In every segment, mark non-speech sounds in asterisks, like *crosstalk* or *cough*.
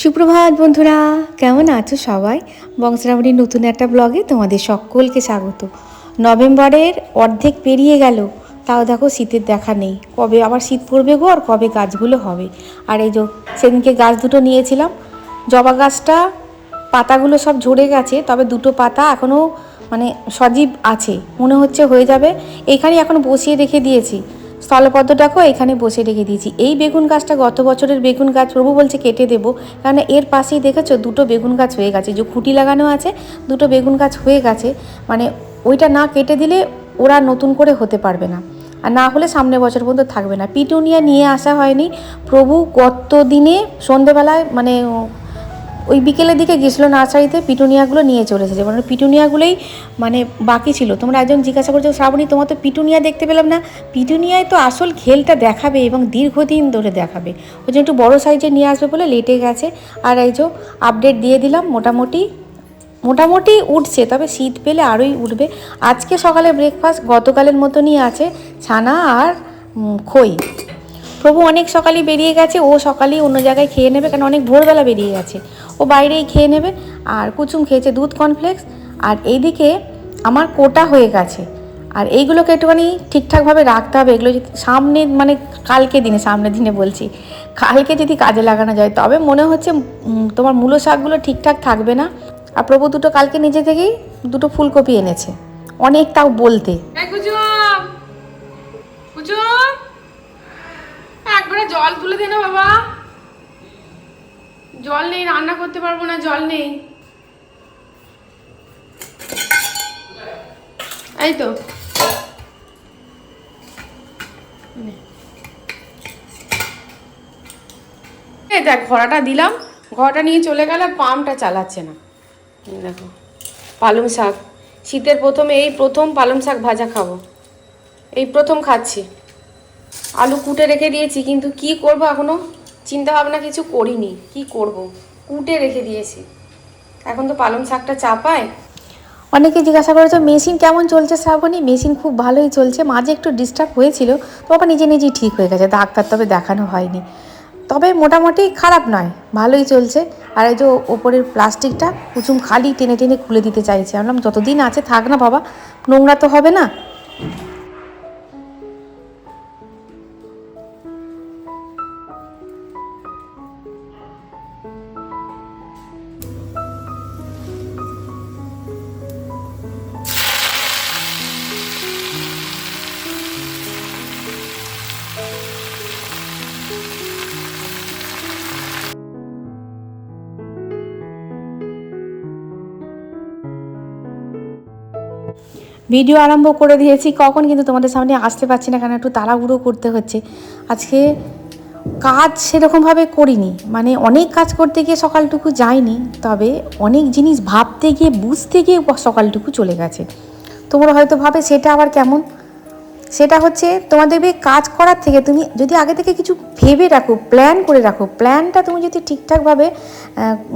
সুপ্রভাত বন্ধুরা, কেমন আছো সবাই? বংশরামণির নতুন একটা ব্লগে তোমাদের সকলকে স্বাগত। নভেম্বরের অর্ধেক পেরিয়ে গেল, তাও দেখো শীতের দেখা নেই। কবে আবার শীত পড়বে গো আর কবে গাছগুলো হবে? আর এই যে সেদিনকে গাছ দুটো নিয়েছিলাম, জবা গাছটা, পাতাগুলো সব ঝরে গেছে, তবে দুটো পাতা এখনও মানে সজীব আছে, মনে হচ্ছে হয়ে যাবে। এইখানে এখন বসিয়ে রেখে দিয়েছি। স্থলপদ্মটাকেও এখানে বসে রেখে দিয়েছি। এই বেগুন গাছটা গত বছরের বেগুন গাছ, প্রভু বলছে কেটে দেবো, কারণ এর পাশেই দেখেছ দুটো বেগুন গাছ হয়ে গেছে। যে খুঁটি লাগানো আছে, দুটো বেগুন গাছ হয়ে গেছে। মানে ওইটা না কেটে দিলে ওরা নতুন করে হতে পারবে না। আর না হলে সামনের বছর পর্যন্ত থাকবে না। পিটুনিয়া নিয়ে আসা হয়নি। প্রভু গত দিনে সন্ধেবেলায় মানে ওই বিকেলের দিকে গেছিল নার্সারিতে পিটুনিয়াগুলো নিয়ে চলে এসেছে। মানে পিটুনিয়াগুলোই মানে বাকি ছিল। তোমরা একজন জিজ্ঞাসা করছ, শ্রাবণী, তোমার তো পিটুনিয়া দেখতে পেলাম না। পিটুনিয়ায় তো আসল খেলটা দেখাবে এবং দীর্ঘদিন ধরে দেখাবে। ওই জন্য একটু বড়ো সাইজে নিয়ে আসবে বলে লেটে গেছে। আর এই যে আপডেট দিয়ে দিলাম, মোটামুটি মোটামুটি উঠছে, তবে শীত পেলে আরোই উঠবে। আজকে সকালে ব্রেকফাস্ট গতকালের মতনই আছে, ছানা আর খই। প্রভু অনেক সকালেই বেরিয়ে গেছে, ও সকালেই অন্য জায়গায় খেয়ে নেবে, কারণ অনেক ভোরবেলা বেরিয়ে গেছে। ও বাইরেই খেয়ে নেবে। আর কুচুম খেয়েছে দুধ কর্নফ্লেক্স আর এইদিকে আমার কোটা হয়ে গেছে। আর এইগুলোকে একটুখানি ঠিকঠাকভাবে রাখতে হবে। এগুলো যদি সামনে মানে কালকে দিনে, সামনের দিনে বলছি, কালকে যদি কাজে লাগানো যায়, তবে মনে হচ্ছে তোমার মূলো শাকগুলো ঠিকঠাক থাকবে না। আর প্রভু দুটো কালকে নিজে থেকেই দুটো ফুলকপি এনেছে। অনেক তাও বলতে। জল তুলে দে না বাবা। জল নেই, রান্না করতে পারব না, জল নেই। এই তো। দেখ, ঘোড়াটা দিলাম, ঘোড়াটা নিয়ে চলে গেল পাম্পটা চালাচ্ছে না। দেখো, পালং শাক। শীতের প্রথমে এই প্রথম পালং শাক ভাজা খাব। এই প্রথম খাচ্ছি। আলু কুটে রেখে দিয়েছি, কিন্তু কি করব এখনও? চিন্তা ভাবনা কিছু করিনি। কি করব? কুটে রেখে দিয়েছি। এখন তো পালং শাকটা চাপায় অনেকে জিজ্ঞাসা করেছে, মেশিন কেমন চলছে শ্রাবণী? মেশিন খুব ভালোই চলছে। মাঝে একটু ডিস্টার্ব হয়েছিল, তো আবার নিজে নিজেই ঠিক হয়ে গেছে। ডাক্তার তবে দেখানো হয়নি। তবে মোটামুটি খারাপ নয়, ভালোই চলছে। আর এই যে ওপরের প্লাস্টিকটা কুচুম খালি টেনে টেনে খুলে দিতে চাইছে। আমি বললাম, যতদিন আছে থাক না বাবা, নোংরা তো হবে না। ভিডিও আরম্ভ করে দিয়েছি। কখন কিন্তু তোমাদের সামনে আসতে পারছি না, কারণ একটু তাড়াহুড়ো করতে হচ্ছে। আজকে কাজ সেরকমভাবে করিনি। মানে অনেক কাজ করতে গিয়ে সকালটুকু যাইনি, তবে অনেক জিনিস ভাবতে গিয়ে, বুঝতে গিয়ে সকালটুকু চলে গেছে। তোমরা হয়তো ভাবে সেটা আবার কেমন? সেটা হচ্ছে তোমার দেখবে কাজ করার থেকে তুমি যদি আগে থেকে কিছু ভেবে রাখো প্ল্যান করে রাখো প্ল্যানটা তুমি যদি ঠিকঠাকভাবে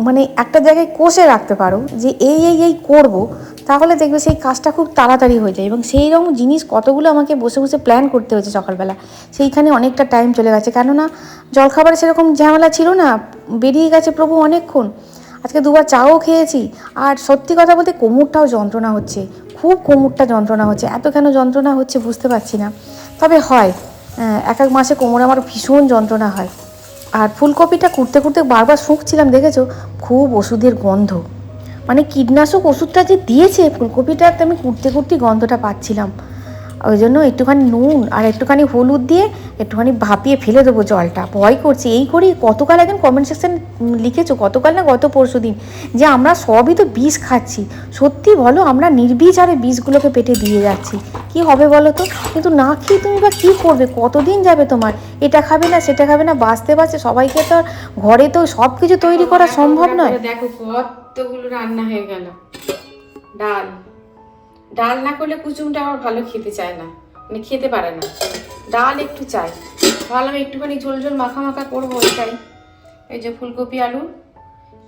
মানে একটা জায়গায় কষে রাখতে পারো যে এই এই এই করব, তাহলে দেখবে সেই কাজটা খুব তাড়াতাড়ি হয়ে যায়। এবং সেই রকম জিনিস কতগুলো আমাকে বসে বসে প্ল্যান করতে হয়েছে সকালবেলা, সেইখানে অনেকটা টাইম চলে গেছে। কেননা জলখাবারে সেরকম ঝামেলা ছিল না, বেরিয়ে গেছে প্রভু অনেকক্ষণ। আজকে দুবার চাও খেয়েছি, আর সত্যি কথা বলতে কোমরটাও যন্ত্রণা হচ্ছে। খুব কোমরটা যন্ত্রণা হচ্ছে। এত কেন যন্ত্রণা হচ্ছে বুঝতে পারছি না। তবে হয় এক এক মাসে কোমরে আমার ভীষণ যন্ত্রণা হয়। আর ফুলকপিটা কুড়তে কুড়তে বারবার শুঁকছিলাম, দেখেছ? খুব ওষুধের গন্ধ। মানে কীটনাশক ওষুধটা যে দিয়েছে ফুলকপিটা আমি কুড়তে কুড়তে গন্ধটা পাচ্ছিলাম। ওই জন্য একটুখানি নুন আর একটুখানি হলুদ দিয়ে একটুখানি ভাপিয়ে ফেলে দেবো জলটা। ভয় করছি। এই করি কতকাল একজন কমেন্ট সেকশন লিখেছো? গতকাল না গত পরশু দিন? যে আমরা সবই তো বিষ খাচ্ছি। সত্যি বলো, আমরা নির্বিচারে বিষগুলোকে পেটে দিয়ে যাচ্ছি। কি হবে বলো তো? কিন্তু না খেয়ে তুমি বা কী করবে? কতদিন যাবে তোমার? এটা খাবে না, সেটা খাবে না, বাঁচতে বাঁচতে সবাইকে তো আর ঘরে তো সব কিছু তৈরি করা সম্ভব নয়। দেখো কতগুলো রান্না হয়ে গেল। ডাল। ডাল না করলে কুচুমটা আমার ভালো খেতে চায় না মানে খেতে পারে না। ডাল একটু চাই। ভাবলাম একটুখানি ঝোল ঝোল মাখা মাখা করব ওইটাই। এই যে ফুলকপি আলু,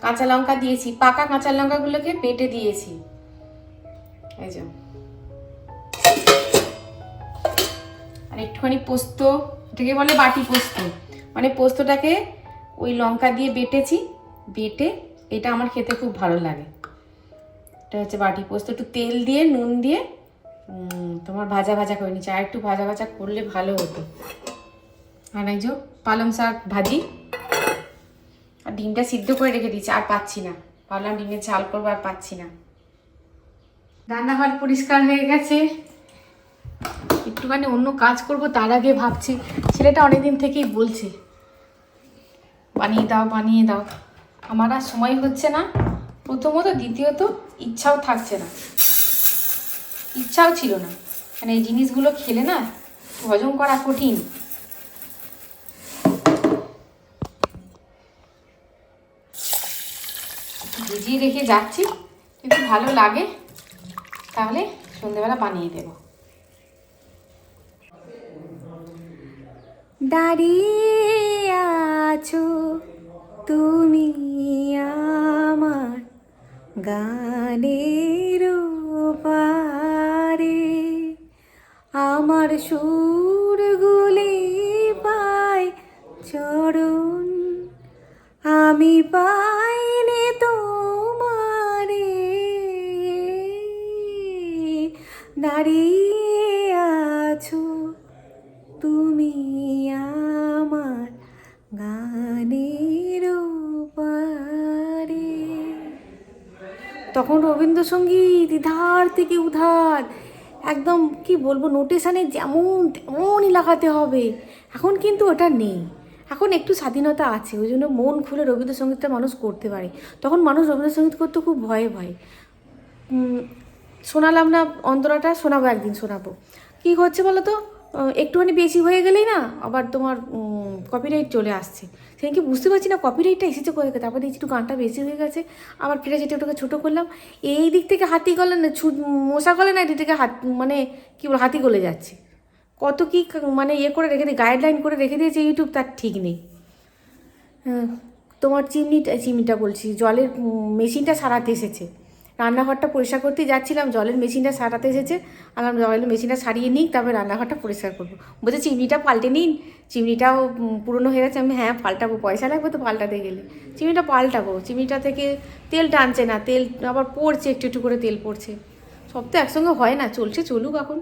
কাঁচা লঙ্কা দিয়েছি, পাকা কাঁচা লঙ্কাগুলোকে বেটে দিয়েছি। এই যে। আর একটুখানি পোস্ত, এটাকে বলে বাটি পোস্ত। মানে পোস্তটাকে ওই লঙ্কা দিয়ে বেটেছি, বেটে এটা আমার খেতে খুব ভালো লাগে। এটা হচ্ছে বাটি পোস্ত। একটু তেল দিয়ে, নুন দিয়ে তোমার ভাজা ভাজা করে নিচ্ছি। আর একটু ভাজা ভাজা করলে ভালো হতো। আর এই যে পালং শাক ভাজি। আর ডিমটা সিদ্ধ করে রেখে দিচ্ছি আর পাচ্ছি না। ভাবলাম ডিমের ঝাল করব, আর পাচ্ছি না। রান্নাঘর পরিষ্কার হয়ে গেছে। একটুখানি অন্য কাজ করব, তার আগে ভাবছি, ছেলেটা অনেকদিন থেকেই বলছে, বানিয়ে দাও বানিয়ে দাও। আমার আর সময় হচ্ছে না। প্রথমত, দ্বিতীয়ত, ইচ্ছাও থাকছে না। ইচ্ছাও ছিল না। মানে এই জিনিসগুলো খেলে না, হজম করা কঠিন। ভিজিয়ে রেখে যাচ্ছি কিন্তু ভালো লাগে, তাহলে সন্ধেবেলা বানিয়ে দেব। দাঁড়িয়ে আছো তুমি আমার গানের পারে আমার সুরগুলি পাই চরণ। আমি পাইনি তোমারে। দাঁড়িয়ে তখন রবীন্দ্রসঙ্গীত ধার থেকে উধার, একদম কি বলব নোটেশানে যেমন তেমনই লাগাতে হবে। এখন কিন্তু ওটা নেই। এখন একটু স্বাধীনতা আছে, ওই জন্য মন খুলে রবীন্দ্রসঙ্গীতটা মানুষ করতে পারে। তখন মানুষ রবীন্দ্রসঙ্গীত করতে খুব ভয়ে ভয়ে। শোনালাম না অন্তরাটা, শোনাবো একদিন, শোনাবো। কি হচ্ছে বলো তো একটুখানি বেশি হয়ে গেলেই না আবার তোমার কপিরাইট চলে আসছে। সেদিনকে বুঝতে পারছি না কপিরাইটটা এসেছে কোথা তারপর দেখছি একটু গানটা বেশি হয়ে গেছে। আবার কেটে চেটে ওটাকে ছোটো করলাম। এই দিক থেকে হাতি গলে না ছু মশা গলে না এদিক থেকে হাত মানে কী বল হাতি গলে যাচ্ছে। কত কি মানে ইয়ে করে রেখে দিয়ে গাইডলাইন করে রেখে দিয়েছে ইউটিউব তার ঠিক নেই। তোমার চিমনিটা চিমনিটা বলছি, জলের মেশিনটা সারাতে এসেছে। রান্নাঘরটা পরিষ্কার করতে যাচ্ছিলাম, জলের মেশিনটা সারাতে এসেছে। আর আমি জলের মেশিনটা সারিয়ে নিই, তারপরে রান্নাঘরটা পরিষ্কার করব। বলছে, চিমনিটা পাল্টে নিন। চিমনিটাও পুরনো হয়ে গেছে। আমি হ্যাঁ পাল্টাবো, পয়সা লাগবে তো পাল্টাতে গেলে। চিমনিটা পাল্টাবো। চিমনিটা থেকে তেল টানছে না, তেল আবার পড়ছে, একটু একটু করে তেল পড়ছে। সব তো একসঙ্গে হয় না, চলছে চলুক এখন।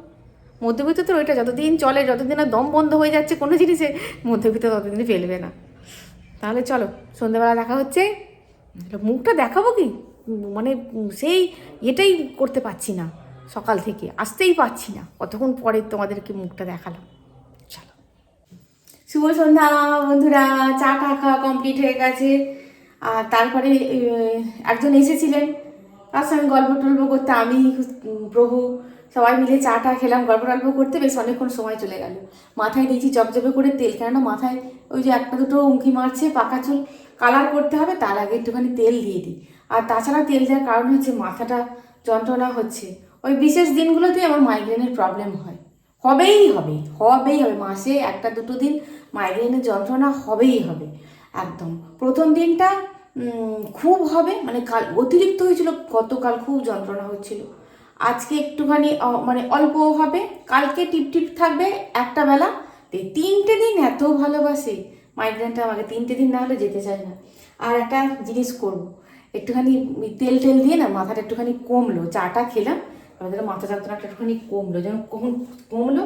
মধ্যবিত্ত তো ওইটা যতদিন চলে, যতদিন না দম বন্ধ হয়ে যাচ্ছে কোনো জিনিসে, মধ্যবিত্ত ততদিন ফেলবে না। তাহলে চলো, সন্ধ্যেবেলা দেখা হচ্ছে। মুখটা দেখাবো কি? মানে সেই এটাই করতে পারছি না সকাল থেকে, আসতেই পারছি না। কতক্ষণ পরে তোমাদেরকে মুখটা দেখালাম। চলো। শুভ সন্ধ্যা বন্ধুরা, চা টা খাওয়া কমপ্লিট হয়ে গেছে। আর তারপরে একজন এসেছিলেন। তার সঙ্গে গল্প টল্প করতে আমি, প্রভু, সবাই মিলে চা টা খেলাম, গল্প টল্প করতে বেশ অনেকক্ষণ সময় চলে গেল। মাথায় দিয়েছি জবজবে করে তেল, কেননা মাথায় ওই যে একটা দুটো উঁকি মারছে পাকা চুল কালার করতে হবে, তার আগে একটুখানি তেল দিয়ে দিই। আর তাছাড়া তেল দেওয়ার কারণ হচ্ছে মাথাটা যন্ত্রণা হচ্ছে। ওই বিশেষ দিনগুলোতেই আমার মাইগ্রেনের প্রবলেম হয়। হবেই হবে হবেই হবে। মাসে একটা, দুটো দিন মাইগ্রেনের যন্ত্রণা হবেই হবে, একদম। প্রথম দিনটা খুব হবে মানে কাল, অতিরিক্ত হয়েছিল, গতকাল খুব যন্ত্রণা হচ্ছিল। আজকে একটুখানি মানে অল্প হবে, কালকে টিপ টিপ থাকবে একটা বেলা। তিনটে দিন এত ভালোবাসে মাইগ্রেনটা আমাকে তিনটে দিন না হলে যেতে চায় না। আর একটা জিনিস করব একটুখানি তেল টেল দিয়ে না মাথাটা একটুখানি কমলো, চাটা খেলাম আমাদের মাথা যন্ত্রণাটা একটুখানি কমলো, যেন কখন কমলো,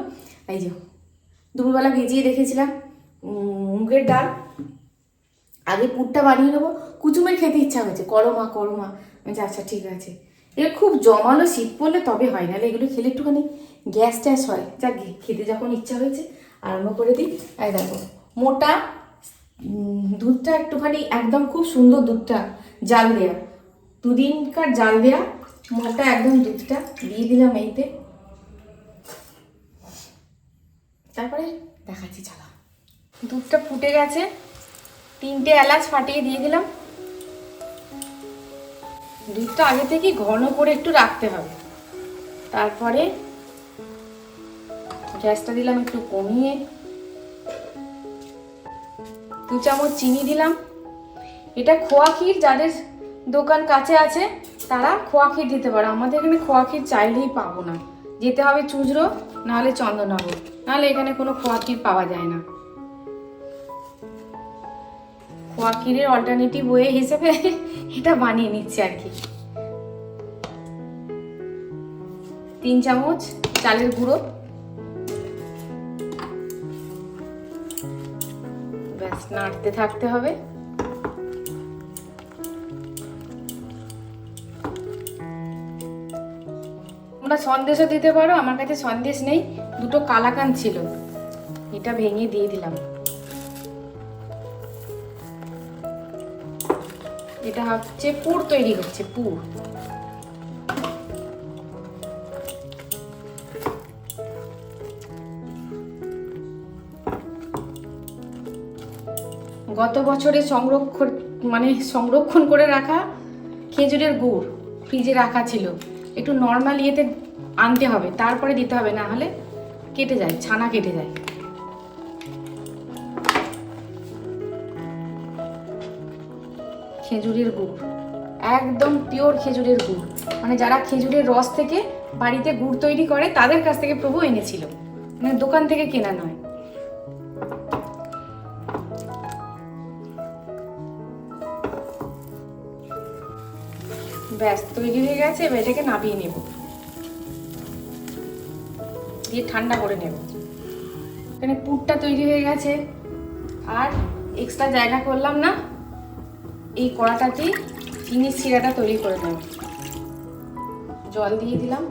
এই যে দুপুরবেলা ভিজিয়ে রেখেছিলাম মুগের ডাল, আগে পুরটা বানিয়ে নেব, কুচুমের খেতে ইচ্ছা হয়েছে করো মা করো আমি আচ্ছা ঠিক আছে। এ খুব জমালো শীত পড়লে তবে হয়, নাহলে এগুলো খেলে একটুখানি গ্যাস ট্যাস হয়, যাক, খেতে যখন ইচ্ছা হয়েছে, আরম্ভ করে দিই। এই দেখো, মোটা দুধটা একটুখানি একদম খুব সুন্দর দুধটা জাল দেয়া। দুদিনকার জাল দেয়া? মোটা একদম দুধটা দিয়ে দিলাম এইতে। তারপরে দেখাচ্ছি, চালা। দুধটা ফুটে গেছে। তিনটে এলাচ ফাটিয়ে দিয়ে দিলাম। দুধটা আগে থেকে ঘন করে একটু রাখতে হবে। তারপরে গ্যাসটা দিলাম একটু কমিয়ে। দু চামচ চিনি দিলাম। এটা খোয়া ক্ষীর যাদের দোকান কাছে আছে, তারা খোয়া ক্ষীর দিতে পারে। আমাদের এখানে খোয়া ক্ষীর চাইলেই পাবো না। যেতে হবে চুজরো, নাহলে চন্দননগর। নাহলে এখানে কোনো খোয়া ক্ষীর পাওয়া যায় না। খোয়া ক্ষীরের অল্টারনেটিভ ওয়ে হিসেবে *laughs* এটা বানিয়ে নিচ্ছি আর কি। তিন চামচ চালের গুঁড়ো। ব্যাস, নাড়তে থাকতে হবে। তোমরা সন্দেশও দিতে পারো, আমার কাছে সন্দেশ নেই, দুটো কালাকান ছিল। এটা ভেঙে দিয়ে দিলাম। এটা হচ্ছে পুর তৈরি হচ্ছে, পুর। গত বছরে সংরক্ষণ মানে সংরক্ষণ করে রাখা খেজুরের গুড়, ফ্রিজে রাখা ছিল। একটু নর্মাল ইয়েতে আনতে হবে, তারপরে দিতে হবে, না হলে কেটে যায়, ছানা কেটে যায়। খেজুরের গুড়, একদম পিওর খেজুরের গুড়। মানে যারা খেজুরের রস থেকে বাড়িতে গুড় তৈরি করে, তাদের কাছ থেকে প্রভু এনেছিল। মানে দোকান থেকে কেনা নয়। ব্যাস, তৈরি হয়ে গেছে, এবার এটাকে নামিয়ে নেব। দিয়ে ঠান্ডা করে নেব। এখানে পুরটা তৈরি হয়ে গেছে। আর এক্সট্রা জায়গা করলাম না, এই কড়াটাতেই চিনির শিরাটা তৈরি করে নেব। জল দিয়ে দিলাম।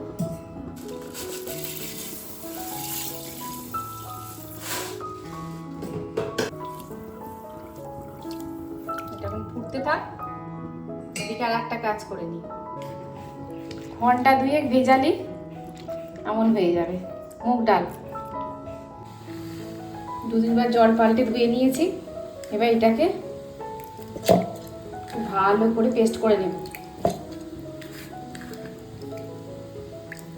এটা এখন ফুটতে থাক। এদিকে আর একটা কাজ করে নিই ঘণ্টা দুয়েক ভেজালি এমন হয়ে যাবে। মুগ ডাল। দু তিনবার জল পাল্টে ধুয়ে নিয়েছি। এবার এটাকে ভালো করে পেস্ট করে নেব।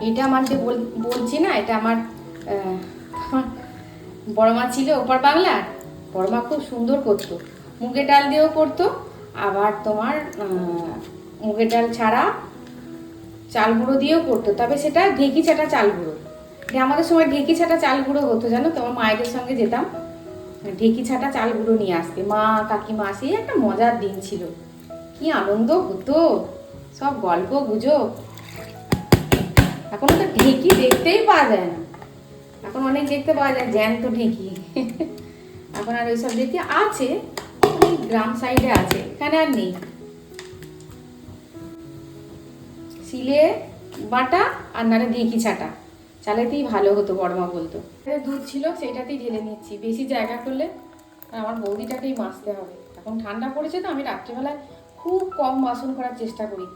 এটা আমার যে বল- বলছি না এটা আমার আহ, বড় মা ছিল ওপার বাংলার। বড় মা খুব সুন্দর করতো। মুগের ডাল দিয়েও করতো আবার তোমার মুগের ডাল ছাড়া চাল গুঁড়ো দিয়েও করতো। তবে সেটা ঢেঁকি ছাটা চাল গুঁড়ো। আমাদের সময় ঢেঁকি ছাটা চাল গুঁড়ো হতো, জানো? তো আমার মায়েদের সঙ্গে যেতাম। ঢেঁকি ছাটা চাল গুঁড়ো নিয়ে আসতে। মা, কাকিমা, সেই একটা মজার দিন ছিল। কি আনন্দ হতো। সব গল্প গুজব এখন তো ঢেঁকি দেখতেই পাওয়া যায় না। এখন অনেক দেখতে পাওয়া যায়, জ্যান্ত ঢেঁকি *laughs* এখন আর ওইসব দেখতে আছে। গ্রাম সাইডে আছে, এখানে আর নেই। শিলে বাটা আর নারে ঢেকি ছাটা, চালেতেই ভালো হতো, বড়মা বলতো। দুধ ছিল, সেটাতেই ঢেলে নিচ্ছি, বেশি জায়গা করলে আমার বৌদিটাকেই মাজতে হবে। এখন ঠান্ডা পড়েছে তো, আমি রাত্রেবেলায় খুব কম বাসন করার চেষ্টা করি।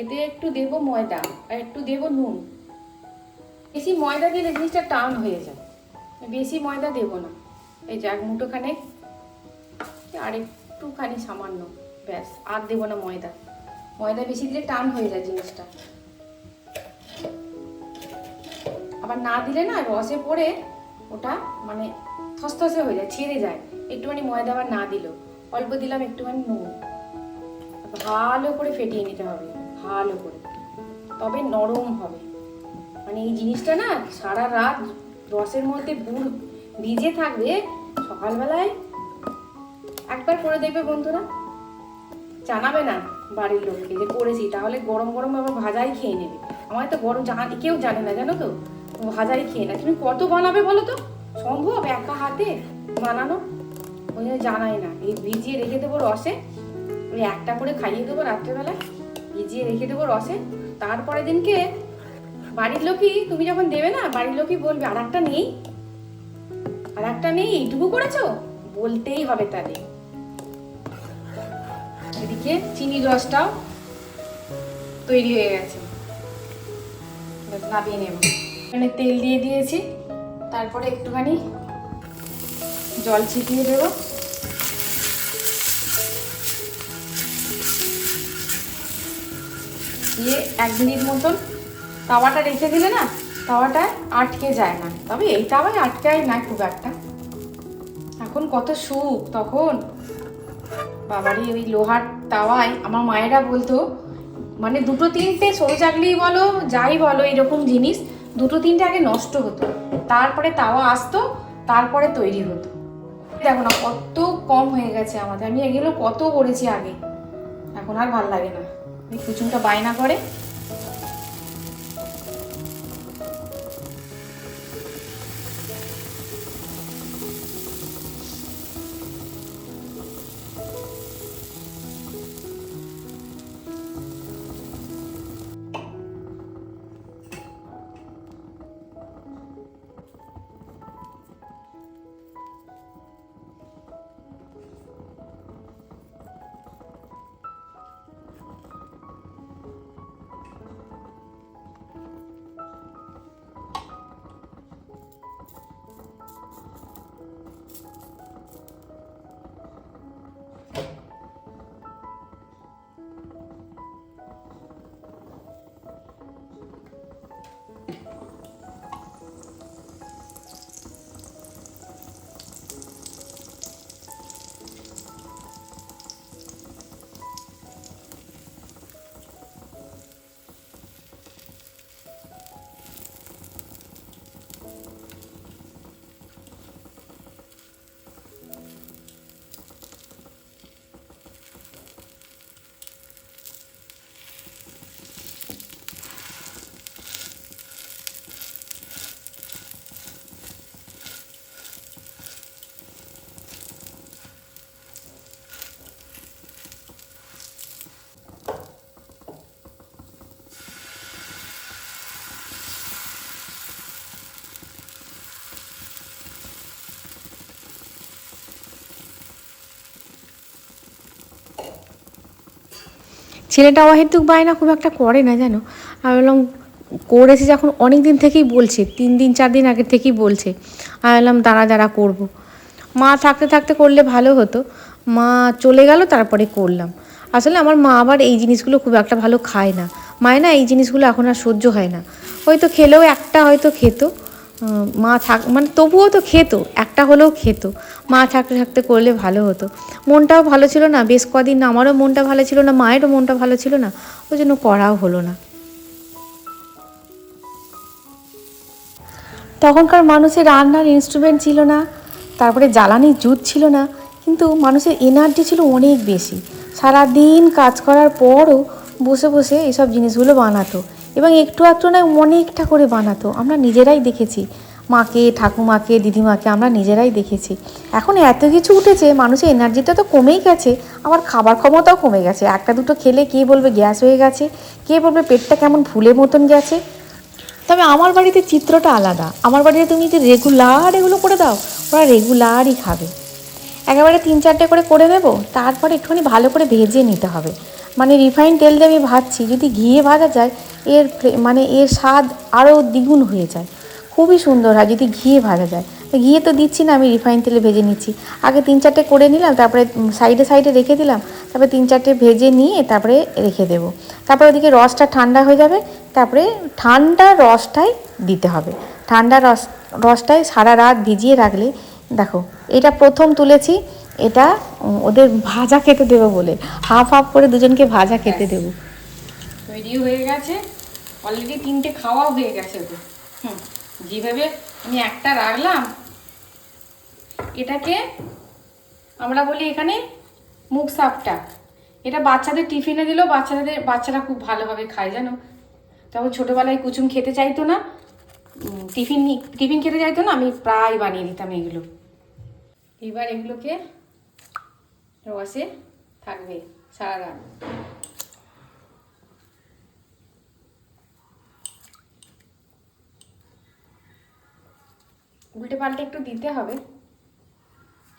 এতে একটু দেবো ময়দা আর একটু দেবো নুন। বেশি ময়দা দিলে জিনিসটা টান হয়ে যায়। বেশি ময়দা দেবো না। এই যে এক মুঠোখানে আর একটুখানি সামান্য, ব্যাস, আর দেবো না ময়দা। ময়দা বেশি দিলে টান হয়ে যায় জিনিসটা। আবার না দিলে না রসে পড়ে ওটা মানে থসথসে হয়ে যায়, ছেড়ে যায়। একটুখানি ময়দা আবার না দিল। অল্প দিলাম একটুখানি নুন। ভালো করে ফেটিয়ে নিতে হবে। ভালো করে। তবে নরম হবে। মানে এই জিনিসটা না সারা রাত রসের মধ্যে গুড় ভিজে থাকবে, সকালবেলায় একবার করে দেখবে বন্ধুরা। জানাবে না বাড়ির লোককে যে করেছি, তাহলে গরম গরম আবার ভাজাই খেয়ে নেবে। আমার তো গরম জান, কেউ জানে না, জানো তো? ভাজাই খেয়ে না। তুমি কত বানাবে বলো তো? সম্ভব? একা হাতে বানানো? ওই জন্য জানাই না। এই ভিজিয়ে রেখে দেবো রসে। ওই একটা করে খাইয়ে দেবো রাত্রেবেলা ভিজিয়ে রেখে দেবো রসে। তারপরে দিনকে বাড়ির লোকই, তুমি যখন দেবে না, বাড়ির লোকই বলবে আর একটা নেই। আর একটা নেই, এইটুকু করেছ? বলতেই হবে তাদের এদিকে চিনির রসটাও তৈরি হয়ে গেছে। নামিয়ে নেব। এখানে তেল দিয়ে দিয়েছি। তারপরে একটুখানি জল ছিটিয়ে দেবো। দিয়ে এক মিনিট মতন তাওয়াটা রেখে দিলে না তাওয়াটা আটকে যায় না। তবে এই তাওয়ায় আটকায় না খুব একটা। এখন কত সুখ তখন। বাবারই ওই লোহার তাওয়ায় আমার মায়েরা বলতো মানে দুটো তিনটে সরু চাকলি বলো, যাই বলো, এরকম জিনিস, দুটো তিনটে আগে নষ্ট হতো। তারপরে তাওয়া আসতো, তারপরে তৈরি হতো। দেখো না, কত কম হয়ে গেছে আমাদের। আমি এগুলো কত করেছি আগে। এখন আর ভালো লাগে না। এই কুচুমটা বায়না করে ছেলেটা অহেতুক বায়না খুব একটা করে না, জানো? আমি বললাম, করেছে যখন অনেক দিন থেকেই বলছে, তিন দিন, চার দিন আগের থেকেই বলছে। আমি বললাম, দাঁড়া দাঁড়া, করব। মা থাকতে থাকতে করলে ভালো হতো। মা চলে গেল, তারপরে করলাম। আসলে আমার মা আবার এই জিনিসগুলো খুব একটা ভালো খায় না। মায় না, এই জিনিসগুলো এখন আর সহ্য হয় না। হয়তো খেলেও একটা হয়তো খেত মা থাক মানে তবুও তো খেত, একটা হলেও খেত। মা থাকতে থাকতে করলে ভালো হতো। মনটাও ভালো ছিল না, বেশ কদিন না, আমারও মনটা ভালো ছিল না, মায়েরও মনটা ভালো ছিল না, ওই জন্য করাও হলো না। তখনকার মানুষের রান্নার ইনস্ট্রুমেন্ট ছিল না, তারপরে জ্বালানির জুত ছিল না, কিন্তু মানুষের এনার্জি ছিল অনেক বেশি। সারা দিন কাজ করার পরও বসে বসে এসব জিনিসগুলো বানাতো। এবং একটু একটু নয় অনেকটা করে বানাতো। আমরা নিজেরাই দেখেছি। মাকে, ঠাকুমাকে, দিদিমাকে আমরা নিজেরাই দেখেছি। এখন এত কিছু উঠেছে, মানুষের এনার্জিটা তো কমেই গেছে। আবার খাবার ক্ষমতাও কমে গেছে। একটা দুটো খেলে কে বলবে গ্যাস হয়ে গেছে? কে বলবে পেটটা কেমন ফুলের মতন গেছে? তবে আমার বাড়িতে চিত্রটা আলাদা। আমার বাড়িতে তুমি যদি রেগুলার এগুলো করে দাও, ওরা রেগুলারই খাবে। একেবারে তিন চারটে করে করে দেবো, তারপরে একটুখানি ভালো করে ভেজে নিতে হবে। মানে রিফাইন তেল দিয়ে আমি ভাজছি, যদি ঘিয়ে ভাজা যায়, এর মানে এর স্বাদ আরও দ্বিগুণ হয়ে যায়। খুবই সুন্দর হয় যদি ঘিয়ে ভাজা যায়। ঘিয়ে তো দিচ্ছি না, আমি রিফাইন তেলে ভেজে নিচ্ছি। আগে তিন চারটে করে নিলাম, তারপরে সাইডে সাইডে রেখে দিলাম, তারপরে তিন চারটে ভেজে নিয়ে তারপরে রেখে দেবো। তারপরে ওদিকে রসটা ঠান্ডা হয়ে যাবে, তারপরে ঠান্ডা রসটাই দিতে হবে। ঠান্ডা রস রসটাই সারা রাত ভিজিয়ে রাখলে, দেখো, এটা প্রথম তুলেছি এটা ওদের ভাজা খেতে দেবো বলে। হাফ হাফ করে দুজনকে ভাজা খেতে দেবো। তৈরি হয়ে গেছে। অলরেডি তিনটে খাওয়াও হয়ে গেছে তো হুম, যেভাবে আমি একটা রাখলাম, এটাকে আমরা বলি এখানে মুখ সাপটা। এটা বাচ্চাদের টিফিনে দিলেও বাচ্চাদের, বাচ্চারা খুব ভালোভাবে খায়, জানো? তখন ছোটোবেলায় কুচুম খেতে চাইতো না। টিফিন টিফিন খেতে চাইতো না, আমি প্রায় বানিয়ে দিতাম এগুলো। এবার এগুলোকে রসে থাকবে সারা উল্টে পাল্টে একটু দিতে হবে।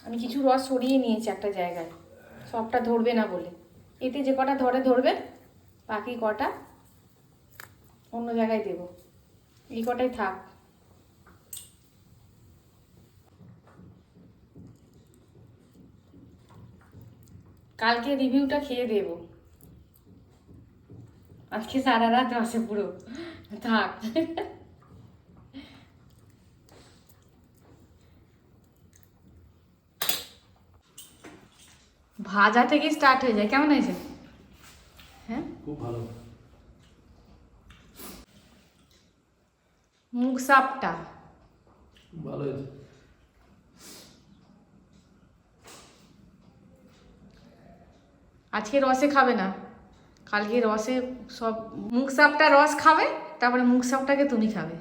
আমি কিছু রস সরিয়ে নিয়েছি একটা জায়গায়। সবটা ধরবে না বলে। এতে যে কটা ধরে ধরবে, বাকি কটা অন্য জায়গায় দেব। এই কটাই থাক। কালকে রিভিউটা খেয়ে দেব। আজকে সারা রাত রসে পুরো। থাক। ভাজা থেকে স্টার্ট হয়ে যায়। কেমন হয়েছে? হ্যাঁ? খুব ভালো। মুখ সাপটা। ভালো হয়েছে। আজকে রসে খাবে না। কালকে রসে সব মুখ সাপটা রস খাবে, তারপরে মুখ সাপটাকে তুমি খাবে।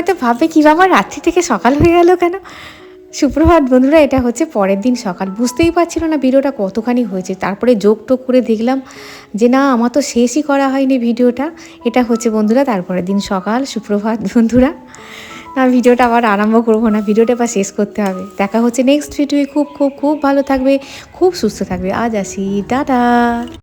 হয়তো ভাবে কী বাবা রাত্রি থেকে সকাল হয়ে গেল কেন? সুপ্রভাত বন্ধুরা, এটা হচ্ছে পরের দিন সকাল। বুঝতেই পারছিল না ভিডিওটা কতখানি হয়েছে। তারপরে যোগ টোক করে দেখলাম যে না, আমার তো শেষই করা হয়নি ভিডিওটা। এটা হচ্ছে বন্ধুরা, তারপরের দিন সকাল। সুপ্রভাত বন্ধুরা, না, ভিডিওটা আবার আরম্ভ করব না। ভিডিওটা আবার শেষ করতে হবে। দেখা হচ্ছে নেক্সট ভিডিওয়ে খুব খুব খুব ভালো থাকবে, খুব সুস্থ থাকবে। আজ আসি। টাটা!